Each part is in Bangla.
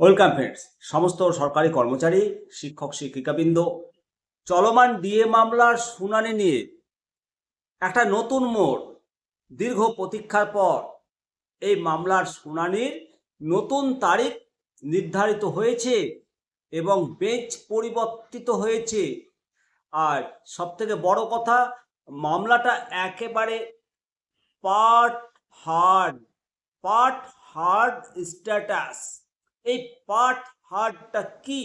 ওয়েলকাম ফ্রেন্ডস, সমস্ত সরকারি কর্মচারী, শিক্ষক, শিক্ষিকাবৃন্দ, চলমান ডিএ মামলার শুনানি নিয়ে একটা নতুন মোড়, দীর্ঘ প্রতীক্ষার পর এই মামলার শুনানির নতুন তারিখ নির্ধারিত হয়েছে এবং বেঞ্চ পরিবর্তিত হয়েছে। আর সবথেকে বড় কথা, মামলাটা একেবারে part hard part hard status. এই পার্ট হার্ডটা কি?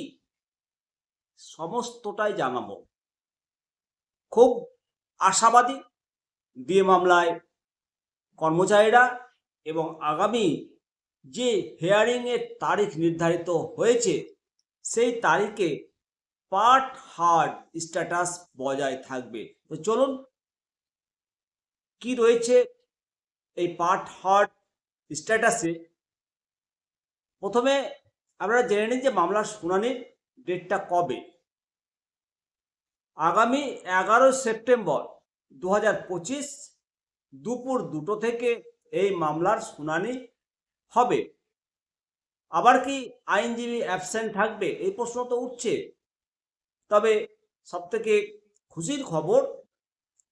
সমস্তটাই জানাব। খুব আশাবাদী বিয়ে মামলায় কর্মচারীরা এবং আগামী যে হেয়ারিংয়ের তারিখ নির্ধারিত হয়েছে, সেই তারিখে পার্ট হার্ড স্ট্যাটাস বজায় থাকবে। তো চলুন, কি রয়েছে এই পার্ট হার্ড স্ট্যাটাসে প্রথমে আপনারা জেনে নিন যে মামলার শুনানির ডেটটা কবে। আগামী এগারোই সেপ্টেম্বর দু দুপুর দুটো থেকে এই মামলার শুনানি হবে। আবার কি আইনজীবী অ্যাবসেন্ট থাকবে? এই প্রশ্ন তো উঠছে। তবে সবথেকে খুশির খবর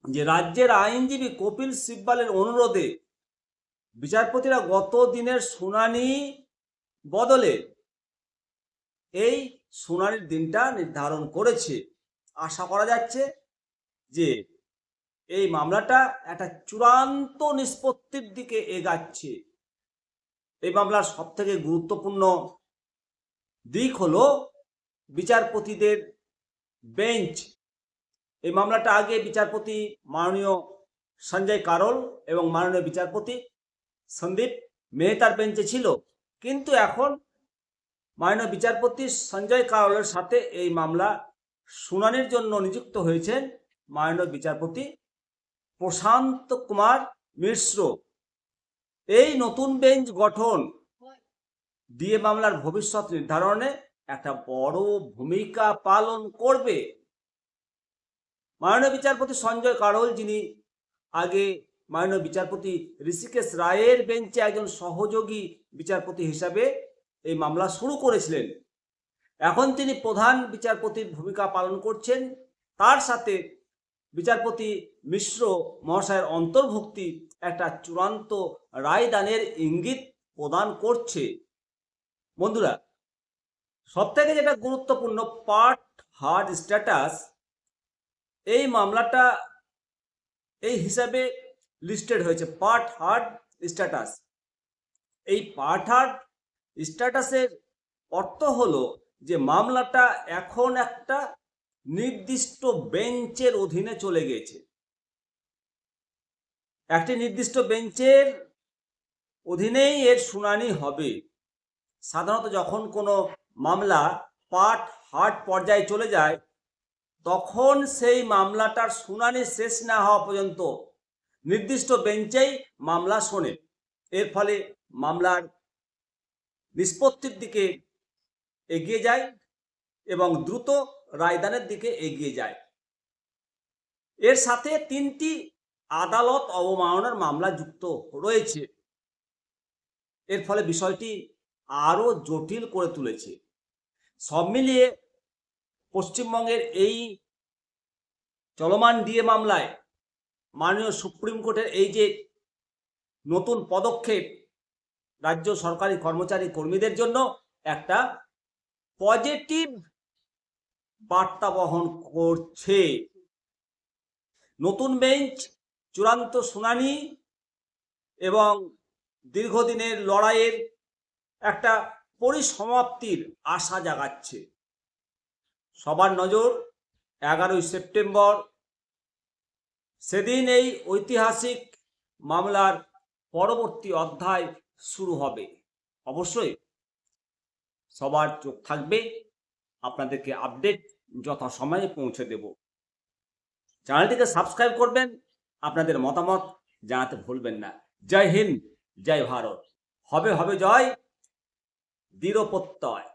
যে রাজ্যের আইনজীবী কপিল সিব্বালের অনুরোধে বিচারপতিরা গত দিনের শুনানি বদলে এই শুনানির দিনটা নির্ধারণ করেছে। আশা করা যাচ্ছে যে এই মামলাটা একটা চূড়ান্ত নিষ্পত্তির দিকে এগাচ্ছে। এই মামলার সব থেকে গুরুত্বপূর্ণ দিক হলো বিচারপতিদের বেঞ্চ। এই মামলাটা আগে বিচারপতি মাননীয় সঞ্জয় কারল এবং মাননীয় বিচারপতি সন্দীপ মেহতার বেঞ্চে ছিল। কিন্তু এখন মাননীয় বিচারপতি সঞ্জয় কারলের সাথে এই মামলা শুনানির জন্য নিযুক্ত হয়েছেন মাননীয় বিচারপতি প্রশান্ত কুমার মিশ্র। এই নতুন বেঞ্চ গঠন দিয়ে মামলার ভবিষ্যৎ নির্ধারণে একটা বড় ভূমিকা পালন করবে। মাননীয় বিচারপতি সঞ্জয় কারোল, যিনি আগে মাননীয় বিচারপতি ঋষিকেশ রায়ের বেঞ্চে একজন সহযোগী বিচারপতি হিসাবে এই মামলা শুরু করেছিলেন। এখন তিনি প্রধান বিচারপতির ভূমিকা পালন করছেন। তার সাথে বিচারপতি মিশ্র মহাশয়ের অন্তর্ভুক্তি একটা চূড়ান্ত রায়দানের ইঙ্গিত প্রদান করছে। বন্ধুরা সব থেকে যেটা গুরুত্বপূর্ণ পার্ট, হার্ড স্ট্যাটাস, এই মামলাটা এই হিসাবে লিস্টেড হয়েছে, পার্ট, হার্ড স্ট্যাটাস। এই হার্ড স্ট্যাটাসের অর্থ হলো যে মামলাটা এখন একটা নির্দিষ্ট বেঞ্চের অধীনে চলে গেছে। একটি নির্দিষ্ট বেঞ্চের অধীনেই এর শুনানি হবে। সাধারণত যখন কোনো মামলা পার্ট হার্ড পর্যায়ে চলে যায়, তখন সেই মামলাটার শুনানি শেষ না হওয়া পর্যন্ত নির্দিষ্ট বেঞ্চেই মামলা শোনে। এর ফলে মামলার নিষ্পত্তির দিকে এগিয়ে যায় এবং দ্রুত রায়দানের দিকে এগিয়ে যায়। এর সাথে তিনটি আদালত অবমাননার মামলা যুক্ত রয়েছে। এর ফলে বিষয়টি আরও জটিল করে তুলেছে। সব মিলিয়ে পশ্চিমবঙ্গের এই চলমান ডিএ মামলায় মাননীয় সুপ্রিম কোর্টের এই যে নতুন পদক্ষেপ রাজ্য সরকারি কর্মচারী কর্মীদের জন্য একটা পজিটিভ বার্তা বহন করছে। নতুন বেঞ্চ, চূড়ান্ত শুনানি এবং দীর্ঘদিনের লড়াইয়ের একটা পরিসমাপ্তির আশা জাগাচ্ছে। সবার নজর এগারোই সেপ্টেম্বর। সেদিন এই ঐতিহাসিক মামলার পরবর্তী অধ্যায় শুরু হবে। অবশ্যই সবার চোখ থাকবে, আপনাদেরকে আপডেট যথাসময়ে পৌঁছে দেব। চ্যানেলটিকে সাবস্ক্রাইব করবেন, আপনাদের মতামত জানাতে ভুলবেন না। জয় হিন্দ, জয় ভারত। হবে হবে, জয়। দৃঢ় প্রত্যয়